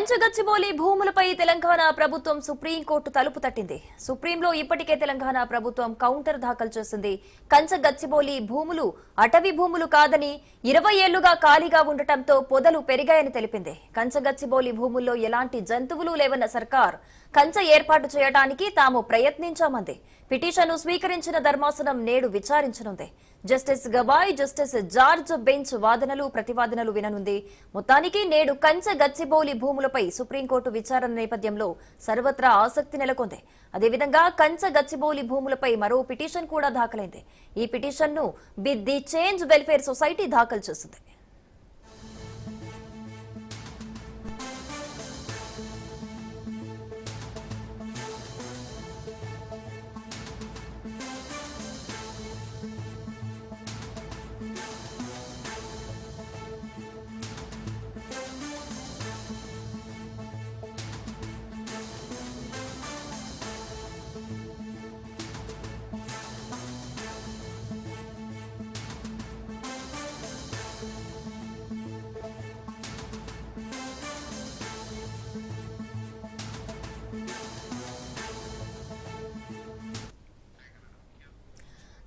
కంచగచ్చిబౌలి భూములపై తెలంగాణ ప్రభుత్వం సుప్రీంకోర్టు తలుపు తట్టింది. సుప్రీంలో ఇప్పటికే తెలంగాణ ప్రభుత్వం కౌంటర్ దాఖలు చేసింది. కంచగచ్చిబౌలి భూములు అటవీ భూములు కాదని ఇరవై ఏళ్ళుగా ఖాళీగా ఉండటంతో పొదలు పెరిగాయని తెలిపింది. కంచగచ్చిబౌలి భూముల్లో ఎలాంటి జంతువులు లేవన్న సర్కార్ కంచ ఏర్పాటు చేయడానికి తాము ప్రయత్నించామంది. పిటిషన్ను స్వీకరించిన ధర్మాసనం నేడు విచారించనుంది. Justice Gavai justice George bench వాదనలు ప్రతివాదనలు విననుంది. మొత్తానికి నేడు కంచ గచ్చిబౌలి భూములపై సుప్రీంకోర్టు విచారణ నేపథ్యంలో సర్వత్రా ఆసక్తి నెలకొంది. అదేవిధంగా కంచ గచ్చిబౌలి భూములపై మరో పిటిషన్ కూడా దాఖలైంది. ఈ పిటిషన్ను B the change welfare society దాఖలు చేసింది.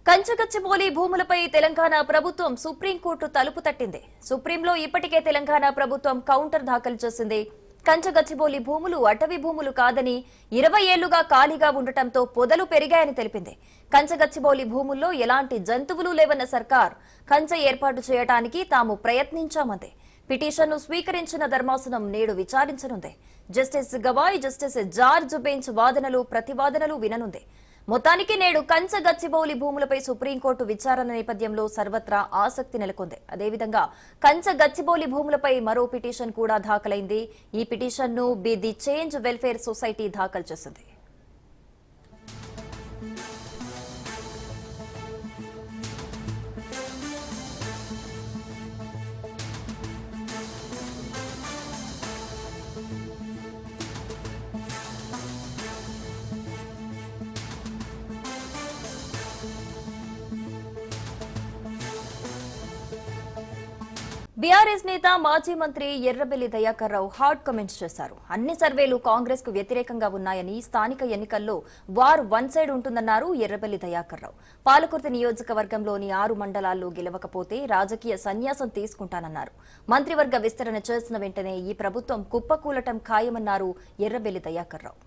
కంచగచ్చిబౌలి భూములపై తెలంగాణ ప్రభుత్వం సుప్రీంకోర్టు తలుపు తట్టింది. సుప్రీంలో ఇప్పటికే తెలంగాణ ప్రభుత్వం కౌంటర్ దాఖలు చేసింది. కంచగచ్చిబోలి భూములు అటవీ భూములు కాదని ఇరవై ఏళ్ళుగా ఖాళీగా ఉండటంతో పొదలు పెరిగాయని తెలిపింది. కంచగచ్చిబోలి భూముల్లో ఎలాంటి జంతువులు లేవన్న సర్కార్ కంచె ఏర్పాటు చేయడానికి తాము ప్రయత్నించామంది. పిటిషన్ను స్వీకరించిన ధర్మాసనం నేడు విచారించనుంది. Justice Gavai justice George bench వాదనలు ప్రతివాదనలు విననుంది. మొత్తానికి నేడు కంచ గచ్చిబౌలి భూములపై సుప్రీంకోర్టు విచారణ నేపథ్యంలో సర్వత్రా ఆసక్తి నెలకొంది. అదేవిధంగా కంచ గచ్చిబౌలి భూములపై మరో పిటిషన్ కూడా దాఖలైంది. ఈ పిటిషన్ను be the change welfare society దాఖలు చేసింది. బీఆర్ఎస్ నేత మాజీ మంత్రి ఎర్రబెల్లి దయాకర్ రావు హాట్ కమెంట్స్ చేశారు. అన్ని సర్వేలు కాంగ్రెస్కు వ్యతిరేకంగా ఉన్నాయని స్థానిక ఎన్నికల్లో వార్ వన్ సైడ్ ఉంటుందన్నారు ఎర్రబెల్లి దయాకర్ రావు. పాలకుర్తి నియోజకవర్గంలోని ఆరు మండలాల్లో గెలవకపోతే రాజకీయ సన్యాసం తీసుకుంటానన్నారు. మంత్రివర్గ విస్తరణ చేసిన వెంటనే ఈ ప్రభుత్వం కుప్పకూలటం ఖాయమన్నారు ఎర్రబెల్లి దయాకర్ రావు.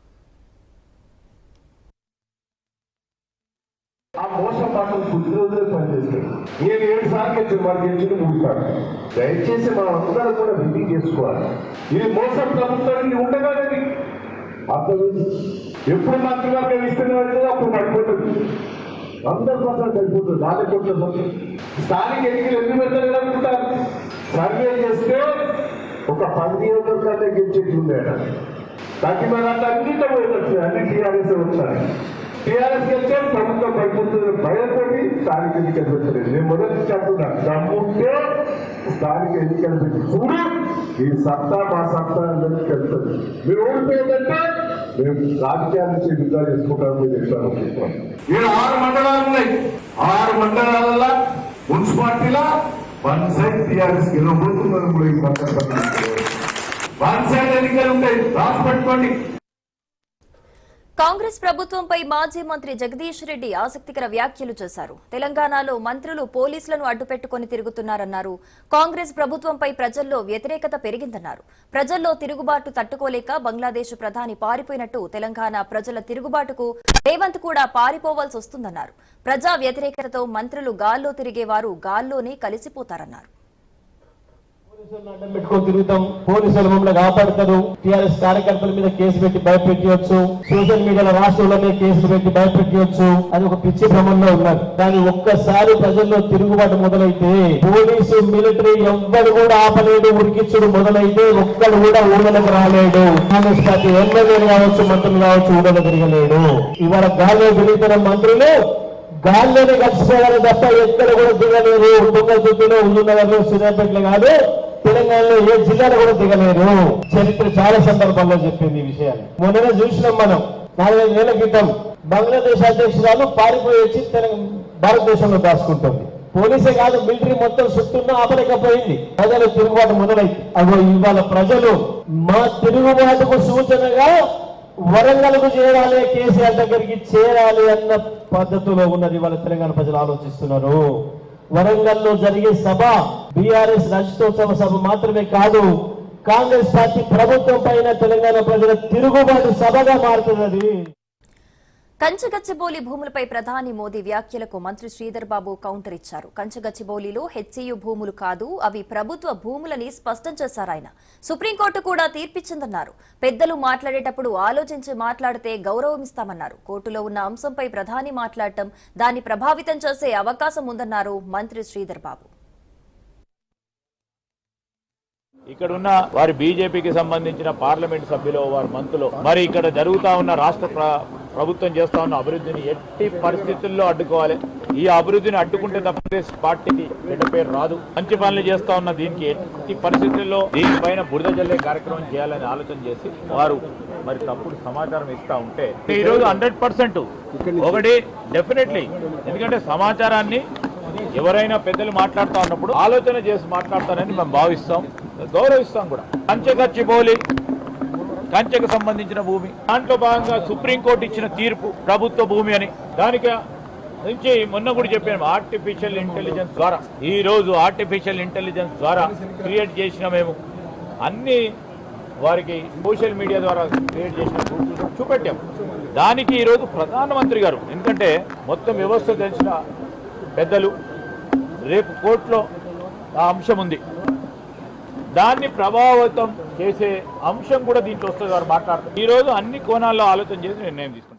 ఆ మోసం మాటలు కొద్ది రోజులే పనిచేస్తాయి. నేను ఏడు సార్లు ఇచ్చిన వారు గెలిచిన మూడు సార్లు దయచేసి మనం అందరం కూడా విధి చేసుకోవాలి. ఇది మోసం ప్రభుత్వానికి ఉండగానే అర్థం ఎప్పుడు మంత్రివర్గం ఇస్తున్నారు అప్పుడు పడిపోతుంది అందరి కోసం సరిపోతుంది నాలుగు కోట్ల మంది స్థానిక ఎన్నికలు ఎన్ని పెద్దలు అనుకుంటారు సర్వే చేస్తే ఒక పది నియోజకవర్గాలే మన తగ్గిపోయినంత అన్నింటిలో పోయినట్టు అన్ని టీఆర్ఎస్ వచ్చాయి టీఆర్ఎస్ గెలిచే ప్రభుత్వం పడిపోతుంది భయపడి స్థానిక ఎన్నికలు పెట్టలేదు నేను మొదటి చెప్తున్నా దమ్ముంటే స్థానిక ఎన్నికలు పెట్టి. ఈ సత్తా మా సత్తా అందరికి వెళ్తుంది మీరు ఓడిపోయిందంటే మేము రాజకీయాల నుంచి విడుదల చేసుకుంటాం మీరు చెప్తాను ఇక్కడ ఆరు మండలాలు ఉన్నాయి. ఆరు మండలాల మున్సిపాలిటీల వన్ సైడ్ టీఆర్ఎస్ గెలవబోతుందని కూడా ఈ పక్కన వన్ సైడ్ ఎన్నికలు ఉంటాయి. రాసి పెట్టుకోండి. కాంగ్రెస్ ప్రభుత్వంపై మాజీ మంత్రి జగదీష్ రెడ్డి ఆసక్తికర వ్యాఖ్యలు చేశారు. తెలంగాణలో మంత్రులు పోలీసులను అడ్డుపెట్టుకుని తిరుగుతున్నారన్నారు. కాంగ్రెస్ ప్రభుత్వంపై ప్రజల్లో వ్యతిరేకత పెరిగిందన్నారు. ప్రజల్లో తిరుగుబాటు తట్టుకోలేక బంగ్లాదేశ్ ప్రధాని పారిపోయినట్టు తెలంగాణ ప్రజల తిరుగుబాటుకు రేవంత్ కూడా పారిపోవాల్సి వస్తుందన్నారు. ప్రజా వ్యతిరేకతతో మంత్రులు గాల్లో తిరిగేవారు గాల్లోనే కలిసిపోతారన్నారు. పోలీసులను అడ్డం పెట్టుకొని తిరుగుతాం. పోలీసులు మమ్మల్ని కాపాడతారు. టీఆర్ఎస్ కార్యకర్తల మీద కేసు పెట్టి భయపెట్టవచ్చు సోషల్ మీడియాలో రాష్ట్రంలో మీద కేసులు పెట్టి భయపెట్టవచ్చు అని ఒక పిచ్చి భ్రమంలో ఉన్నారు. కానీ ఒక్కసారి ప్రజల్లో తిరుగుబాటు మొదలైతే పోలీసు మిలిటరీ ఎవ్వరు కూడా ఆపలేడు ఉరికిచ్చుడు మొదలైతే ఒక్కడు కూడా ఊడలకు రాలేడు. కాంగ్రెస్ పార్టీ ఎమ్మెల్యేలు కావచ్చు మంత్రులు కావచ్చు ఊడలు తిరగలేడు. ఇవాళ గాల్లో తిరుగుతున్న మంత్రులు గాల్లోనే కలిసిపోవాలి తప్ప ఎక్కడ కూడా దిగలేరు తుంగతుర్తిలో ఉన్నవాళ్ళు సిద్ధాపేటలో కాదు. తెలంగాణలో ఏ జిల్లాలో కూడా దిగలేరు చరిత్ర చాలా సందర్భాల్లో చెప్పింది ఈ విషయాన్ని. మొన్ననే చూసినాం మనం. నాలుగైదు నెలల క్రితం బంగ్లాదేశ్ అధ్యక్షురాలు పారిపోయి వచ్చి భారతదేశంలో దాచుకుంటుంది. పోలీసే కాదు మిలిటరీ మొత్తం చుట్టూ ఆపలేకపోయింది. ప్రజలు తిరుగుబాటు మొదలైంది. అగో ఇవాళ ప్రజలు మా తిరుగుబాటుకు సూచనగా వరంగల్కు చేరాలి కేసీఆర్ దగ్గరికి చేరాలి అన్న పద్ధతిలో ఉన్నది ఇవాళ తెలంగాణ ప్రజలు ఆలోచిస్తున్నారు. వరంగల్లో జరిగే సభ బీఆర్ఎస్ రజతోత్సవ సభ మాత్రమే కాదు కాంగ్రెస్ పార్టీ ప్రభుత్వం పైన తెలంగాణ ప్రజల తిరుగుబాటు సభగా మారుతున్నది. కంచగచ్చిబౌలి భూములపై ప్రధాని మోదీ వ్యాఖ్యలకు మంత్రి శ్రీధర్ బాబు కౌంటర్ ఇచ్చారు. కంచగచ్చిబౌలిలో హెచ్సియు భూములు కాదు అవి ప్రభుత్వ భూములని స్పష్టం చేశారు ఆయన. సుప్రీంకోర్టు కూడా తీర్పిచ్చిందన్నారు. పెద్దలు మాట్లాడేటప్పుడు ఆలోచించి మాట్లాడితే గౌరవమిస్తామన్నారు కోర్టులో ఉన్న అంశంపై ప్రధాని మాట్లాడటం దాన్ని ప్రభావితం చేసే అవకాశం ఉందన్నారు మంత్రి శ్రీధర్ బాబు ఇక్కడ ఉన్న వారి బీజేపీకి సంబంధించిన పార్లమెంట్ సభ్యులు వారి మంత్రులు. మరి ఇక్కడ జరుగుతా ఉన్న రాష్ట్ర ప్రభుత్వం చేస్తా ఉన్న అభివృద్ధిని ఎట్టి పరిస్థితుల్లో అడ్డుకోవాలి. ఈ అభివృద్ధిని అడ్డుకుంటే తప్ప కాంగ్రెస్ పార్టీకి బిడ్డ పేరు రాదు. మంచి పనులు చేస్తా ఉన్న దీనికి ఎట్టి పరిస్థితుల్లో దీనిపైన బురద జల్లే కార్యక్రమం చేయాలని ఆలోచన చేసి వారు మరి తప్పుడు సమాచారం ఇస్తా ఉంటే ఈరోజు హండ్రెడ్ పర్సెంట్ ఒకటి డెఫినెట్లీ. ఎందుకంటే సమాచారాన్ని ఎవరైనా పెద్దలు మాట్లాడుతూ ఉన్నప్పుడు ఆలోచన చేసి మాట్లాడతానని మేము భావిస్తాం గౌరవిస్తాం కూడా. కంచెగచ్చిబౌలి కంచెకు సంబంధించిన భూమి. దాంట్లో భాగంగా సుప్రీంకోర్టు ఇచ్చిన తీర్పు ప్రభుత్వ భూమి అని. దానికి నుంచి మొన్న కూడా చెప్పాను ఆర్టిఫిషియల్ ఇంటెలిజెన్స్ ద్వారా. ఈ రోజు ఆర్టిఫిషియల్ ఇంటెలిజెన్స్ ద్వారా క్రియేట్ చేసిన మేము. అన్ని వారికి సోషల్ మీడియా ద్వారా క్రియేట్ చేసిన చూపెట్టాము దానికి ఈరోజు ప్రధానమంత్రి గారు ఎందుకంటే మొత్తం వ్యవస్థ తెలిసిన పెద్దలు రేపు కోర్టులో ఆ అంశం ఉంది. దాన్ని ప్రభావితం చేసే అంశం కూడా దీంట్లో వస్తుంది వారు మాట్లాడతారు ఈ రోజు అన్ని కోణాల్లో ఆలోచన చేసి నిర్ణయం తీసుకుంటాం.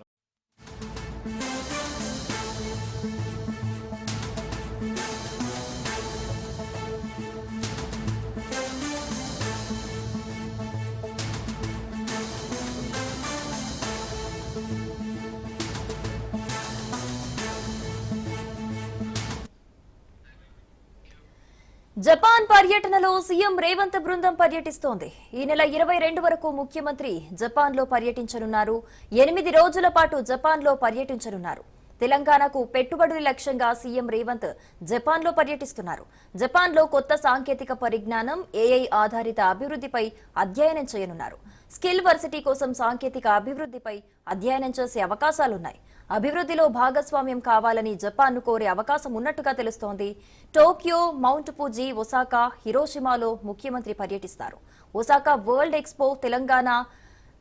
జపాన్ పర్యటనలో సీఎం రేవంత్ బృందం పర్యటిస్తోంది. ఈ నెల ఇరవై రెండు వరకు ముఖ్యమంత్రి జపాన్లో పర్యటించనున్నారు. ఎనిమిది రోజుల పాటు జపాన్లో పర్యటించనున్నారు. తెలంగాణకు పెట్టుబడుల లక్ష్యంగా సీఎం రేవంత్ జపాన్లో పర్యటిస్తున్నారు. జపాన్లో కొత్త సాంకేతిక పరిజ్ఞానం ఏఐ ఆధారిత అభివృద్ధిపై అధ్యయనం చేయనున్నారు. స్కిల్ వర్సిటీ కోసం సాంకేతిక అభివృద్ధిపై అధ్యయనం చేసే అవకాశాలున్నాయి. అభివృద్ధిలో భాగస్వామ్యం కావాలని జపాన్ను కోరే అవకాశం ఉన్నట్టుగా తెలుస్తోంది. టోక్యో మౌంట్ పూజీ ఒసాకా హిరోషిమాలో ముఖ్యమంత్రి పర్యటిస్తారు. Osaka world expo Telangana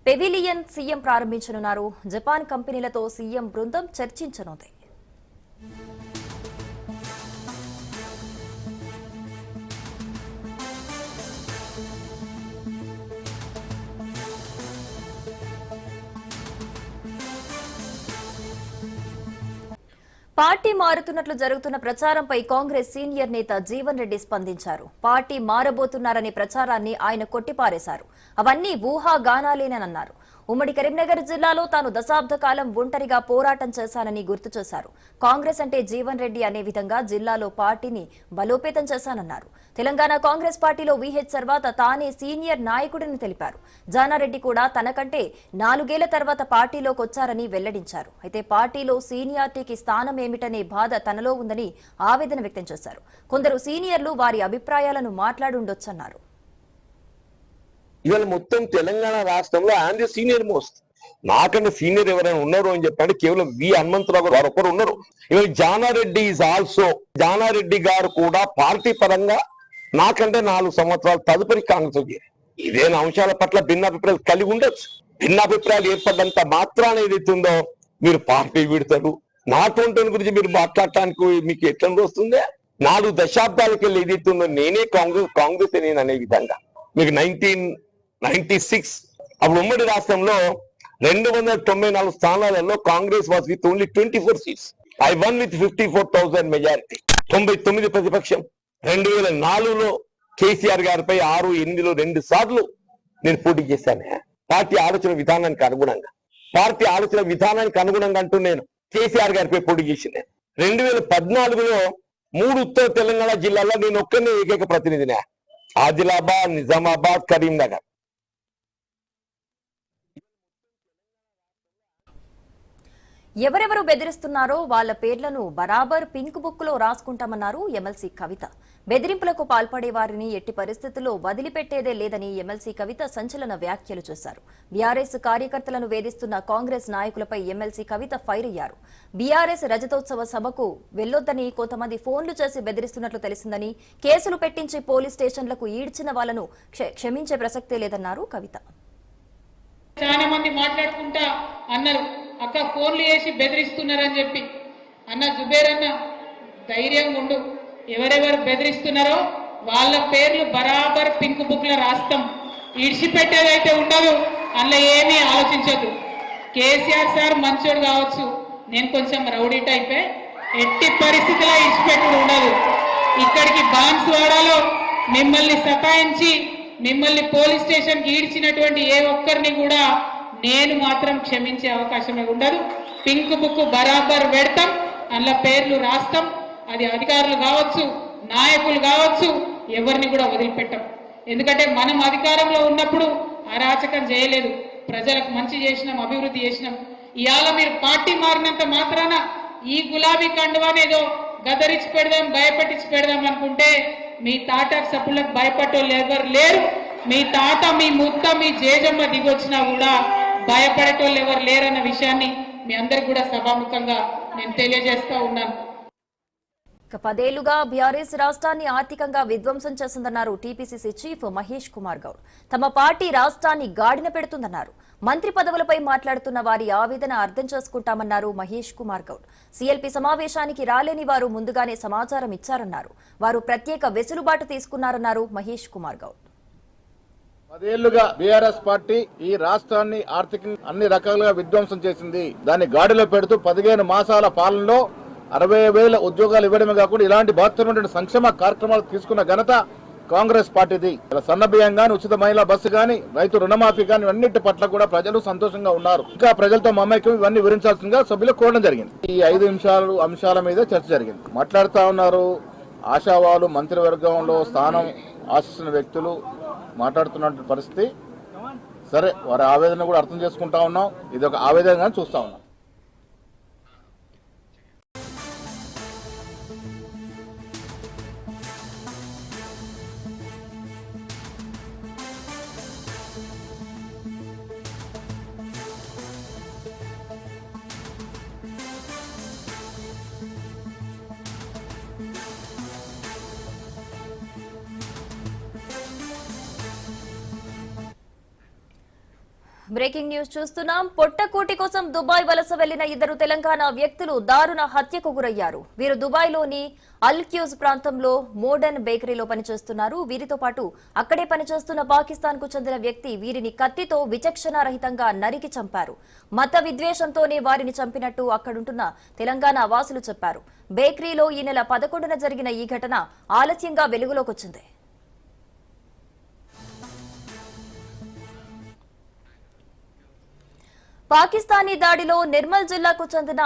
pavilion CM ప్రారంభించనున్నారు. జపాన్ కంపెనీలతో సీఎం బృందం చర్చించనుంది. పార్టీ మారుతున్నట్లు జరుగుతున్న ప్రచారంపై కాంగ్రెస్ సీనియర్ నేత జీవన్ రెడ్డి స్పందించారు. పార్టీ మారబోతున్నారనే ప్రచారాన్ని ఆయన కొట్టిపారేశారు. అవన్నీ ఊహాగానాలేనన్నారు ఉమ్మడి కరీంనగర్ జిల్లాలో తాను దశాబ్ద కాలం ఒంటరిగా పోరాటం చేశానని గుర్తు చేశారు. కాంగ్రెస్ అంటే జీవన్ రెడ్డి అనే విధంగా జిల్లాలో పార్టీని బలోపేతం చేశానన్నారు. తెలంగాణ కాంగ్రెస్ పార్టీలో విహెచ్ తర్వాత తానే సీనియర్ నాయకుడిని తెలిపారు. జానారెడ్డి కూడా తనకంటే నాలుగేళ్ళ తర్వాత పార్టీలోకి వచ్చారని వెల్లడించారు. అయితే పార్టీలో సీనియారిటీకి స్థానం ఏమిటనే బాధ తనలో ఉందని ఆవేదన వ్యక్తం చేశారు. కొందరు సీనియర్లు వారి అభిప్రాయాలను మాట్లాడుండొచ్చన్నారు. ఇవాళ మొత్తం తెలంగాణ రాష్ట్రంలో ఆంధ్ర సీనియర్ మోస్ట్. నాకంటే సీనియర్ ఎవరైనా ఉన్నారు అని చెప్పండి కేవలం వి హనుమంతరావు గారు ఒకరు ఉన్నారు. ఇవాళ జానారెడ్డి ఈజ్ ఆల్సో జానారెడ్డి గారు కూడా పార్టీ పరంగా నాకంటే నాలుగు సంవత్సరాలు తదుపరి కాంగ్రెస్ ఇదేనా అంశాల పట్ల భిన్నాభిప్రాయాలు కలిగి ఉండొచ్చు. భిన్నాభిప్రాయాలు ఏర్పడ్డంత మాత్రాన ఉందో మీరు పార్టీ విడతారు నాటువంటి గురించి మీరు మాట్లాడటానికి మీకు ఎట్లా వస్తుంది? నాలుగు దశాబ్దాలకెళ్ళి వెళ్ళి ఉందో నేనే కాంగ్రెస్ కాంగ్రెస్ నేను అనే విధంగా. మీకు నైన్టీన్ నైన్టీ సిక్స్. అప్పుడు ఉమ్మడి రాష్ట్రంలో రెండు వందల తొంభై నాలుగు స్థానాలలో Congress was with only twenty four seats I won with fifty four thousand majority తొంభై తొమ్మిది ప్రతిపక్షం. రెండు వేల నాలుగులో కేసీఆర్ గారిపై ఆరు ఎనిమిదిలో రెండు సార్లు నేను పోటీ చేశాను. పార్టీ ఆలోచన విధానానికి అనుగుణంగా. పార్టీ ఆలోచన విధానానికి అనుగుణంగా అంటూ నేను కేసీఆర్ గారిపై పోటీ చేసింది రెండు వేల పద్నాలుగులో మూడు ఉత్తర తెలంగాణ జిల్లాల్లో నేను ఒక్కనే ఏకైక ప్రతినిధినే. ఆదిలాబాద్ నిజామాబాద్ కరీంనగర్. ఎవరెవరు బెదిరిస్తున్నారో వాళ్ళ పేర్లను బరాబర్ పింక్ బుక్లో రాసుకుంటామన్నారు ఎమ్మెల్సీ కవిత. బెదిరింపులకు పాల్పడే వారిని ఎట్టి పరిస్థితుల్లో వదిలిపెట్టేదే లేదని ఎమ్మెల్సీ కవిత సంచలన వ్యాఖ్యలు చేశారు. బీఆర్ఎస్ కార్యకర్తలను వేధిస్తున్న కాంగ్రెస్ నాయకులపై ఎమ్మెల్సీ కవిత ఫైర్ అయ్యారు. బీఆర్ఎస్ రజతోత్సవ సభకు వెళ్ళొద్దని కొంతమంది ఫోన్లు చేసి బెదిరిస్తున్నట్లు తెలిసిందని కేసులు పెట్టించి పోలీస్ స్టేషన్లకు ఈడ్చిన వాళ్ళను క్ష- క్షమించే ప్రసక్తే లేదన్నారు కవిత. చాలా మంది మాట్లాడుకుంటా అన్నారు. అక్క ఫోన్లు చేసి బెదిరిస్తున్నారని చెప్పి. అన్న జుబేర్ అన్న ధైర్యంగా ఉండు. ఎవరెవరు బెదిరిస్తున్నారో వాళ్ళ పేర్లు బరాబర్ పింక్ బుక్లో రాస్తాం. ఇడిచిపెట్టేదైతే ఉండదు అందులో ఏమీ ఆలోచించదు కేసీఆర్ సార్ మంచోడు కావచ్చు. నేను కొంచెం రౌడీ టైపే. ఎట్టి పరిస్థితిలో ఇడిచిపెట్టుడు ఉండదు. ఇక్కడికి బాన్స్ వాడాలో మిమ్మల్ని సతాయించి మిమ్మల్ని పోలీస్ స్టేషన్కి ఈడ్చినటువంటి ఏ ఒక్కరిని కూడా నేను మాత్రం క్షమించే అవకాశమే ఉండదు. పింక్ బుక్ బరాబర్ పెడతాం. అందులో పేర్లు రాస్తాం. అది అధికారులు కావచ్చు నాయకులు కావచ్చు ఎవరిని కూడా వదిలిపెట్టం. ఎందుకంటే మనం అధికారంలో ఉన్నప్పుడు అరాచకం చేయలేదు. ప్రజలకు మంచి చేసినాం అభివృద్ధి చేసినాం. ఇవాళ మీరు పార్టీ మారినంత మాత్రాన ఈ గులాబీ కండువానేదో గదరించి పెడదాం భయపెట్టించి పెడదాం అనుకుంటే మీ తాట సభ్యులకు భయపడేవాళ్ళు ఎవరు లేరు. మీ తాత మీ ముత్త మీ జేజమ్మ దిగొచ్చినా కూడా భయపడేటోళ్ళు ఎవరు లేరన్న విషయాన్ని మీ అందరికి కూడా సభాముఖంగా నేను తెలియజేస్తా ఉన్నాను. పదేళ్ళుగా బీఆర్ఎస్ రాష్ట్రాన్ని ఆర్థికంగా విధ్వంసం చేసిందన్నారు టీపీసీసీ చీఫ్ మహేష్ కుమార్ గౌడ్. తమ పార్టీ రాష్ట్రాన్ని గాడిన పెడుతుందన్నారు. మంత్రి పదవులపై మాట్లాడుతున్న వారి ఆవేదన అర్థం చేసుకుంటామన్నారు మహేష్ కుమార్ గౌడ్. సీఎల్పీ సమావేశానికి రాలేని వారు ముందుగానే సమాచారం ఇచ్చారన్నారు. వారు ప్రత్యేక వెసులుబాటు తీసుకున్నారన్నారు మహేష్ కుమార్ గౌడ్. పదేళ్ళుగా బీఆర్ఎస్ పార్టీ ఈ రాష్ట్రాన్ని ఆర్థికంగా అన్ని రకాలుగా విధ్వంసం చేసింది. దాన్ని గాడిలో పెడుతూ పదిహేను మాసాల పాలనలో అరవై వేల ఉద్యోగాలు ఇవ్వడమే కాకుండా ఇలాంటి బాధ్యతమైన సంక్షేమ కార్యక్రమాలు తీసుకున్న ఘనత కాంగ్రెస్ పార్టీది. ఇలా గాని ఉచిత మహిళా బస్సు గాని రైతు రుణమాఫీ గాని అన్నింటి పట్ల కూడా ప్రజలు సంతోషంగా ఉన్నారు. ఇంకా ప్రజలతో మమైక్యం ఇవన్నీ వివరించాల్సిందిగా సభ్యులు కోరడం జరిగింది. ఈ ఐదు నిమిషాలు అంశాల మీద చర్చ జరిగింది. మాట్లాడుతా ఉన్నారు ఆశావాలు మంత్రివర్గంలో స్థానం ఆశిస్తున్న వ్యక్తులు మాట్లాడుతున్న పరిస్థితి. సరే వారి ఆవేదన కూడా అర్థం చేసుకుంటా ఉన్నాం. ఇది ఒక ఆవేదనగానే చూస్తా ఉన్నాం. బ్రేకింగ్ న్యూస్ చూస్తున్నాం. పొట్టకూటి కోసం దుబాయ్ వలస వెళ్ళిన ఇద్దరు తెలంగాణ వ్యక్తులు దారుణ హత్యకు గురయ్యారు. వీరు దుబాయ్లోని అల్ క్యూజ్ ప్రాంతంలో మోడర్న్ బేకరీలో పనిచేస్తున్నారు. వీరితో పాటు అక్కడే పనిచేస్తున్న పాకిస్తాన్కు చెందిన వ్యక్తి వీరిని కత్తితో విచక్షణారహితంగా నరికి చంపారు. మత విద్వేషంతోనే వారిని చంపినట్టు అక్కడుంటున్న తెలంగాణ వాసులు చెప్పారు. బేకరీలో ఈ నెల పదకొండున జరిగిన ఈ ఘటన ఆలస్యంగా వెలుగులోకొచ్చింది పాకిస్తానీ దాడిలో నిర్మల్ జిల్లాకు చెందిన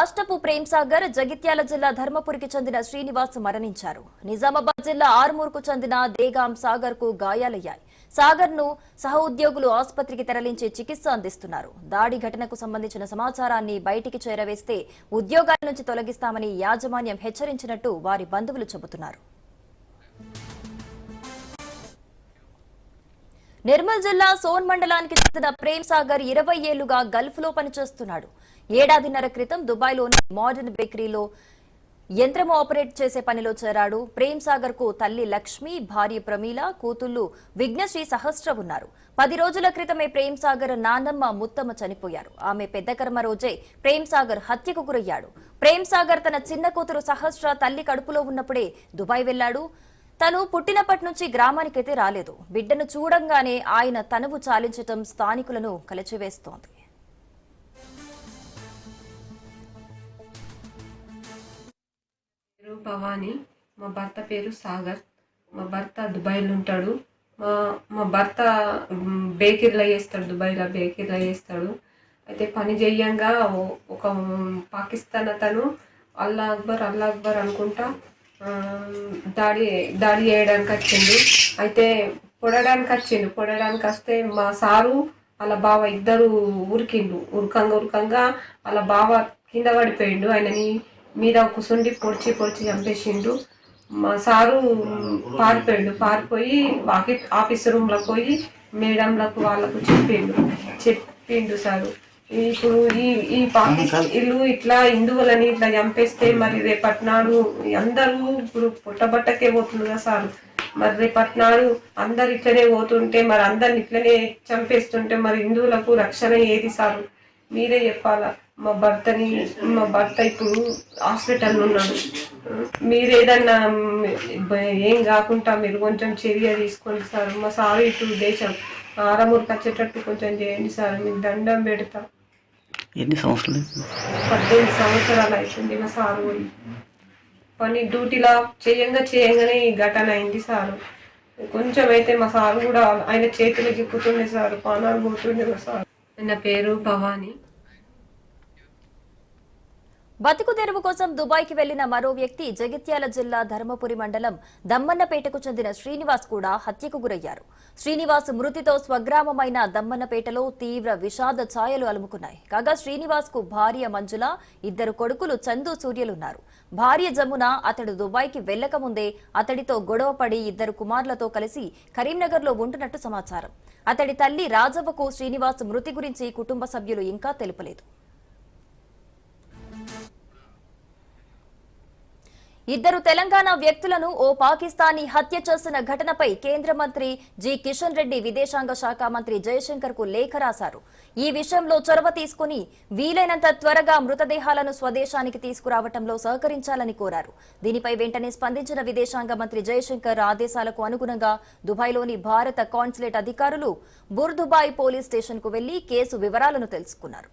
ఆష్టపు ప్రేమ్ సాగర్ జగిత్యాల జిల్లా ధర్మపురికి చెందిన శ్రీనివాస్ మరణించారు. నిజామాబాద్ జిల్లా ఆర్మూర్కు చెందిన దేగాం సాగర్కు గాయాలయ్యాయి. సాగర్ను సహ ఉద్యోగులు ఆసుపత్రికి తరలించి చికిత్స అందిస్తున్నారు. దాడి ఘటనకు సంబంధించిన సమాచారాన్ని బయటికి చేరవేస్తే ఉద్యోగాల నుంచి తొలగిస్తామని యాజమాన్యం హెచ్చరించినట్టు వారి బంధువులు చెబుతున్నారు. నిర్మల్ జిల్లా సోన్ మండలానికి చెందిన ప్రేమ్ సాగర్ ఇరవై ఏళ్ళుగా గల్ఫ్లో పనిచేస్తున్నాడు. ఏడాదిన్నర క్రితం దుబాయ్లోని మోడర్న్ బేకరీలో యంత్రం ఆపరేట్ చేసే పనిలో చేరాడు. ప్రేమ్ సాగర్కు తల్లి లక్ష్మి భార్య ప్రమీల కూతుళ్ళు విఘ్నశ్రీ సహస్ర ఉన్నారు. పది రోజుల క్రితమే ప్రేమ్ సాగర్ నాన్నమ్మ ముత్తమ్మ చనిపోయారు. ఆమె పెద్ద కర్మ రోజే ప్రేమ్ సాగర్ హత్యకు గురయ్యాడు. ప్రేమ్ సాగర్ తన చిన్న కూతురు సహస్ర తల్లి కడుపులో ఉన్నప్పుడే దుబాయ్ వెళ్ళాడు తను పుట్టినప్పటి నుంచి గ్రామానికైతే రాలేదు. బిడ్డను చూడంగానే ఆయన తనువు చాలించటం స్థానికులను కలచివేస్తోంది. పేరు భవాని మా భర్త పేరు సాగర్. మా భర్త దుబాయ్లో ఉంటాడు. మా మా భర్త బేకిర్లో బేకరీలో చేస్తాడు. దుబాయ్లో బేకరీలో చేస్తాడు. అయితే పని చేయంగా ఒక పాకిస్తాన్ అతను అల్లా అక్బర్ అల్లా అక్బర్ అనుకుంటా. దాడి దాడి చేయడానికి వచ్చిండు అయితే పొడడానికి వచ్చిండు పొడడానికి వస్తే మా సారు వాళ్ళ బావ ఇద్దరు ఉరికిండు ఉరకంగా ఉరకంగా వాళ్ళ బావ కింద పడిపోయిండు. ఆయనని మీద కుసుండి పొడిచి పొడిచి చంపేసిండు మా సారు పారిపోయిండు. పారిపోయి ఆఫీస్ ఆఫీస్ రూమ్లో పోయి మేడంలకు వాళ్ళకు చెప్పిండు. చెప్పిండు సారు. ఇప్పుడు ఈ ఈ పాకిస్తాన్లు ఇట్లా హిందువులని ఇట్లా చంపేస్తే మరి రేపటినాడు అందరూ ఇప్పుడు పుట్టబట్టకే పోతుంది కదా సార్. మరి రేపటినాడు అందరు ఇట్లనే పోతుంటే మరి అందరిని ఇట్లనే చంపేస్తుంటే మరి హిందువులకు రక్షణ ఏది సార్? మీరే చెప్పాలా? మా భర్తని మా భర్త ఇప్పుడు హాస్పిటల్ ఉన్నాడు. మీరు ఏదన్నా ఏం కాకుండా మీరు కొంచెం చర్య తీసుకోండి సార్. మా సార్ ఇప్పుడు దేశం ఆరమూరుకు వచ్చేటట్టు కొంచెం చేయండి సార్. మీకు దండం పెడతా. ఎన్ని సంవత్సరాలు పద్దెనిమిది సంవత్సరాలు అవుతుంది మా సారు పోయి. పని డ్యూటీలా చేయంగా చేయంగానే ఈ ఘటన అయింది సారు. కొంచెం అయితే మా సారు కూడా ఆయన చేతులు చిక్కుతుండే సార్ పానాలు పోతుండే మా సార్. నా పేరు భవానీ. బతుకు తెరువు కోసం దుబాయ్కి వెళ్ళిన మరో వ్యక్తి జగిత్యాల జిల్లా ధర్మపురి మండలం దమ్మన్నపేటకు చెందిన శ్రీనివాస్ కూడా హత్యకు గురయ్యారు. శ్రీనివాస్ మృతితో స్వగ్రామమైన దమ్మన్నపేటలో తీవ్ర విషాద ఛాయలు అలుముకున్నాయి. కాగా శ్రీనివాస్కు భార్య మంజుల ఇద్దరు కొడుకులు చందు సూర్యలున్నారు. భార్య జమున అతడు దుబాయ్కి వెళ్ళకముందే అతడితో గొడవపడి ఇద్దరు కుమారులతో కలిసి కరీంనగర్లో ఉంటున్నట్టు సమాచారం. అతడి తల్లి రాజవ్వకు శ్రీనివాస్ మృతి గురించి కుటుంబ సభ్యులు ఇంకా తెలుపలేదు. ఇద్దరు తెలంగాణ వ్యక్తులను ఓ పాకిస్తానీ హత్య చేసిన ఘటనపై కేంద్ర మంత్రి జి కిషన్ రెడ్డి విదేశాంగ శాఖ మంత్రి జయశంకర్కు లేఖ రాశారు. ఈ విషయంలో చొరవ తీసుకుని వీలైనంత త్వరగా మృతదేహాలను స్వదేశానికి తీసుకురావటంలో సహకరించాలని కోరారు. దీనిపై వెంటనే స్పందించిన విదేశాంగ మంత్రి జయశంకర్ ఆదేశాలకు అనుగుణంగా దుబాయ్లోని భారత కాన్సులేట్ అధికారులు బుర్దుబాయ్ పోలీస్ స్టేషన్కు వెళ్ళి కేసు వివరాలను తెలుసుకున్నారు.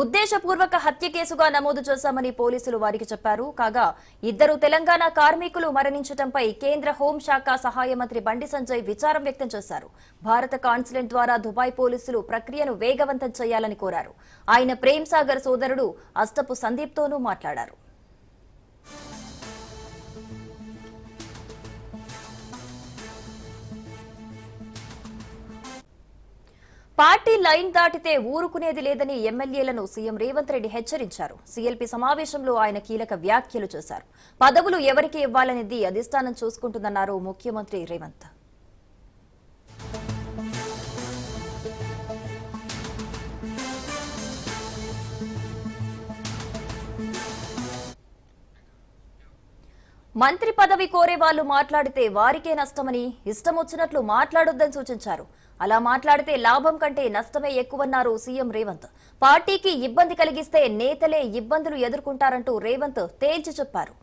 ఉద్దేశపూర్వక హత్య కేసుగా నమోదు చేశామని పోలీసులు వారికి చెప్పారు. కాగా ఇద్దరు తెలంగాణ కార్మికులు మరణించడంపై కేంద్ర హోంశాఖ సహాయ మంత్రి బండి సంజయ్ విచారం వ్యక్తం చేశారు. భారత కాన్సులెంట్ ద్వారా దుబాయ్ పోలీసులు ప్రక్రియను వేగవంతం చేయాలని కోరారు. ఆయన ప్రేమ్ సాగర్ సోదరుడు అస్తపు సందీప్తోనూ మాట్లాడారు. పార్టీ లైన్ దాటితే ఊరుకునేది లేదని ఎమ్మెల్యేలను సీఎం రేవంత్ రెడ్డి హెచ్చరించారు. సీఎల్పీ సమావేశంలో ఆయన కీలక వ్యాఖ్యలు చేశారు. పదవులు ఎవరికి ఇవ్వాలనేది అధిష్టానం చూసుకుంటుందన్నారు ముఖ్యమంత్రి రేవంత్. మంత్రి పదవి కోరే వాళ్ళు మాట్లాడితే వారికే నష్టమని ఇష్టం వచ్చినట్లు మాట్లాడొద్దని సూచించారు. అలా మాట్లాడితే లాభం కంటే నష్టమే ఎక్కువన్నారు సీఎం రేవంత్. పార్టీకి ఇబ్బంది కలిగిస్తే నేతలే ఇబ్బందులు ఎదుర్కొంటారంటూ రేవంత్ తేల్చి చెప్పారు.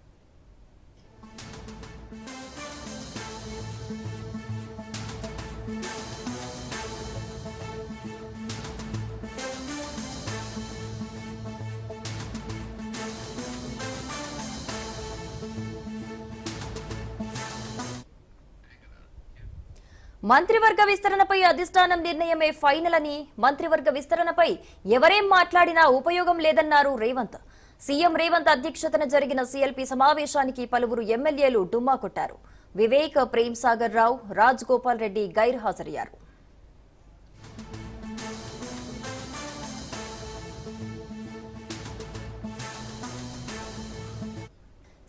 మంత్రివర్గ విస్తరణపై అధిష్టానం నిర్ణయమే ఫైనల్ అని మంత్రివర్గ విస్తరణపై ఎవరేం మాట్లాడినా ఉపయోగం లేదన్నారు రేవంత్. సీఎం రేవంత్ అధ్యక్షతన జరిగిన సీఎల్పీ సమావేశానికి పలువురు ఎమ్మెల్యేలు డుమ్మా కొట్టారు. వివేక్ ప్రేమ్ సాగర్ రావు రాజ్ గోపాల్ రెడ్డి గైర్హాజరయ్యారు.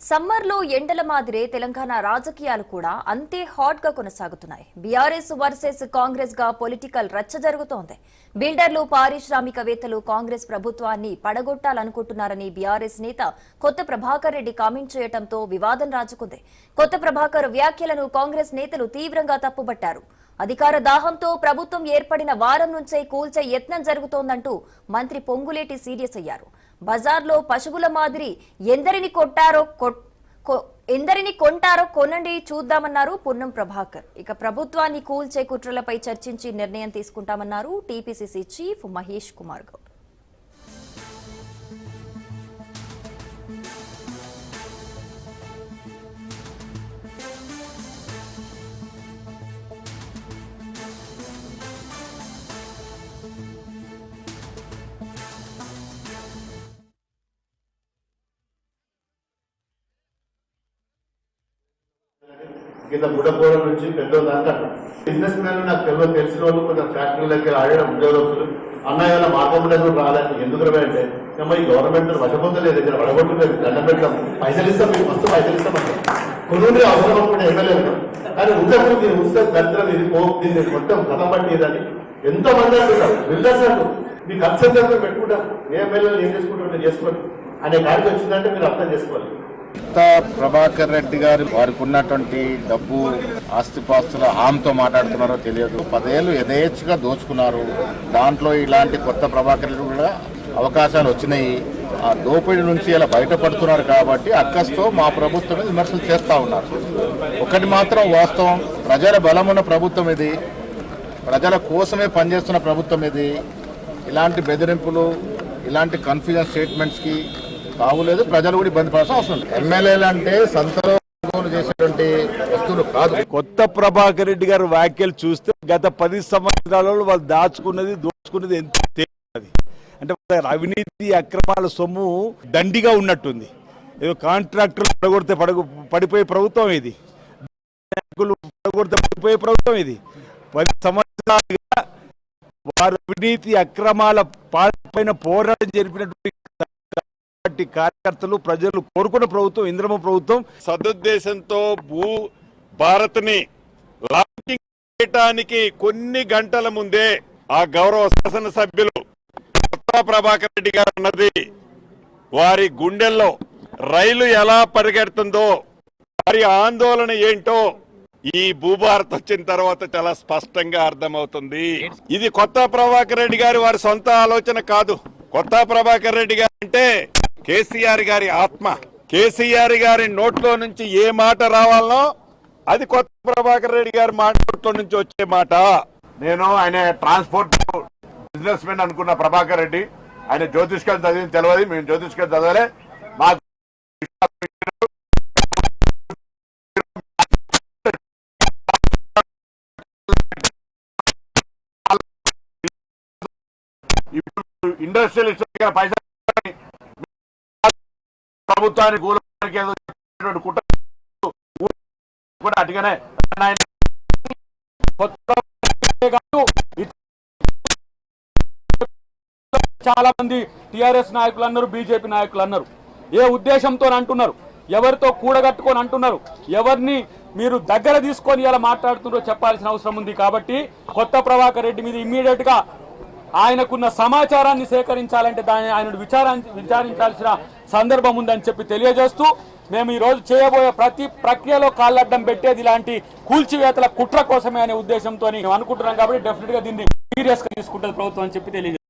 సమ్మర్లో ఎండల మాదిరే తెలంగాణ రాజకీయాలు కూడా అంతే హాట్గా కొనసాగుతున్నాయి. బీఆర్ఎస్ వర్సెస్ కాంగ్రెస్గా పొలిటికల్ రచ్చ జరుగుతోంది. బిల్డర్లు పారిశ్రామికవేత్తలు కాంగ్రెస్ ప్రభుత్వాన్ని పడగొట్టాలనుకుంటున్నారని బీఆర్ఎస్ నేత కొత్త ప్రభాకర్ రెడ్డి కామెంట్ చేయడంతో వివాదం రాజుకుంది. కొత్త ప్రభాకర్ వ్యాఖ్యలను కాంగ్రెస్ నేతలు తీవ్రంగా తప్పుబట్టారు. అధికార దాహంతో ప్రభుత్వం ఏర్పడిన వారం నుంచే కూల్చే యత్నం జరుగుతోందంటూ మంత్రి పొంగులేటి సీరియస్ అయ్యారు. బజార్లో పశువుల మాదిరి ఎందరిని కొట్టారో కొ- ఎందరిని కొంటారో కొనండి చూద్దామన్నారు పున్నం ప్రభాకర్. ఇక ప్రభుత్వాన్ని కూల్చే కుట్రలపై చర్చించి నిర్ణయం తీసుకుంటామన్నారు టీపీసీసీ చీఫ్ మహేష్ కుమార్ గౌడ్. కింద బుడపోరం నుంచి పెద్ద దాకా. బిజినెస్ మ్యాన్ నాకు తెలియదు తెలిసిన వాళ్ళు కొంచెం దగ్గర ఆడడం ఉద్యోగస్తులు. అన్నయ్య మార్గం కూడా రాదని ఎందుకు రవే అంటే గవర్నమెంట్ ఈ గవర్నమెంట్ వశపొందలేదు దగ్గర వడగొట్టలేదు దండం పెడతాం. పైసలు ఇస్తాం మీకు మస్తు పైసలు ఇస్తామంటే కొన్ని అవసరం అనుకుంటే ఎమ్మెల్యే కానీ ఉంచకుండా మీరు ఉంచితే దరిద్రం ఇది పో దీన్ని మొత్తం కథం పట్టిదని ఎంతో మంది అంటున్నారు. బిల్డర్స్ అంటూ మీ ఖర్చు ఎంత పెట్టుకుంటాం ఏ ఎమ్మెల్యేలు ఏం చేసుకుంటుంటే చేసుకోండి. అనే కాడికి వచ్చిందంటే మీరు అర్థం చేసుకోవాలి. ప్రభాకర్ రెడ్డి గారు వారికి ఉన్నటువంటి డబ్బు ఆస్తిపాస్తుల హామీతో మాట్లాడుతున్నారో తెలియదు. పదేళ్ళు యథేచ్ఛగా దోచుకున్నారు. దాంట్లో ఇలాంటి కొత్త ప్రభాకర్ రెడ్డి కూడా అవకాశాలు వచ్చినాయి. ఆ దోపిడీ నుంచి ఇలా బయటపడుతున్నారు కాబట్టి అక్కస్తో మా ప్రభుత్వం మీద విమర్శలు చేస్తూ ఉన్నారు. ఒకటి మాత్రం వాస్తవం. ప్రజల బలమున్న ప్రభుత్వం ఇది. ప్రజల కోసమే పనిచేస్తున్న ప్రభుత్వం ఇది. ఇలాంటి బెదిరింపులు ఇలాంటి కన్ఫ్యూజన్ స్టేట్మెంట్స్కి బాగులేదు ప్రజలు కూడా ఇబ్బంది పడాల్సిన అవసరం ఎమ్మెల్యేలు అంటే సంతలో చేసేటువంటి వస్తువులు కాదు. కొత్త ప్రభాకర్ రెడ్డి గారు వ్యాఖ్యలు చూస్తే గత పది సంవత్సరాలలో వాళ్ళు దాచుకున్నది దోచుకున్నది ఎంత తేలినది అంటే అవినీతి అక్రమాల సొమ్ము దండిగా ఉన్నట్టుంది. ఏదో కాంట్రాక్టర్లు పడగొడితే పడగ పడిపోయే ప్రభుత్వం ఇది. బ్యాంకులు పడగొడితే పడిపోయే ప్రభుత్వం ఇది. పది సంవత్సరాలుగా వారు అవినీతి అక్రమాల పాల్పైన పోరాటం జరిపినటువంటి పార్టీ కార్యకర్తలు ప్రజలు కోరుకున్న ప్రభుత్వం ఇంద్రమ ప్రభుత్వం సదుద్దేశంతో భూ భారత్ని లాంచింగ్ చేయటానికి కొన్ని గంటల ముందే ఆ గౌరవ శాసనసభ్యులు కొత్త ప్రభాకర్ రెడ్డి గారు అన్నది వారి గుండెల్లో రైలు ఎలా పరిగెడుతుందో వారి ఆందోళన ఏంటో ఈ భూభారత్ వచ్చిన తర్వాత చాలా స్పష్టంగా అర్థమవుతుంది. ఇది కొత్త ప్రభాకర్ రెడ్డి గారి వారి సొంత ఆలోచన కాదు. కొత్త ప్రభాకర్ రెడ్డి గారు అంటే కేసీఆర్ గారి ఆత్మ. కేసీఆర్ గారి నోట్లో నుంచి ఏ మాట రావాలనో అది కొత్త ప్రభాకర్ రెడ్డి గారి మాట నోట్లో నుంచి వచ్చే మాట. నేను ఆయన ట్రాన్స్పోర్ట్ బిజినెస్ మెన్ అనుకున్న ప్రభాకర్ రెడ్డి. ఆయన జ్యోతిష్కం చదివింది తెలియదు మేము జ్యోతిష్కం చదవలే. మాకు ఇప్పుడు ఇండస్ట్రియలిస్ట్ పైసా ప్రభుత్వానికి ఏదో చెప్పినటువంటి కుట్ర కూడా అటుగానే ఆయన కొత్త చాలా మంది టిఆర్ఎస్ నాయకులు అన్నారు బీజేపీ నాయకులు అన్నారు. ఏ ఉద్దేశంతో అంటున్నారు? ఎవరితో కూడగట్టుకొని అంటున్నారు? ఎవరిని మీరు దగ్గర తీసుకొని ఇలా మాట్లాడుతున్నారో చెప్పాల్సిన అవసరం ఉంది కాబట్టి కొత్త ప్రభాకర్ రెడ్డి మీద ఇమ్మీడియట్గా ఆయనకున్న సమాచారాన్ని సేకరించాలంటే దాన్ని ఆయన విచారా విచారించాల్సిన సందర్భం ఉందని చెప్పి తెలియజేస్తూ మేము ఈ రోజు చేయబోయే ప్రతి ప్రక్రియలో కాళ్ళడ్డం పెట్టేది ఇలాంటి కూల్చివేతల కుట్ర కోసమే అనే ఉద్దేశంతో అనుకుంటున్నాం కాబట్టి డెఫినెట్గా దీన్ని సీరియస్గా తీసుకుంటుంది ప్రభుత్వం అని చెప్పి తెలియజేస్తాం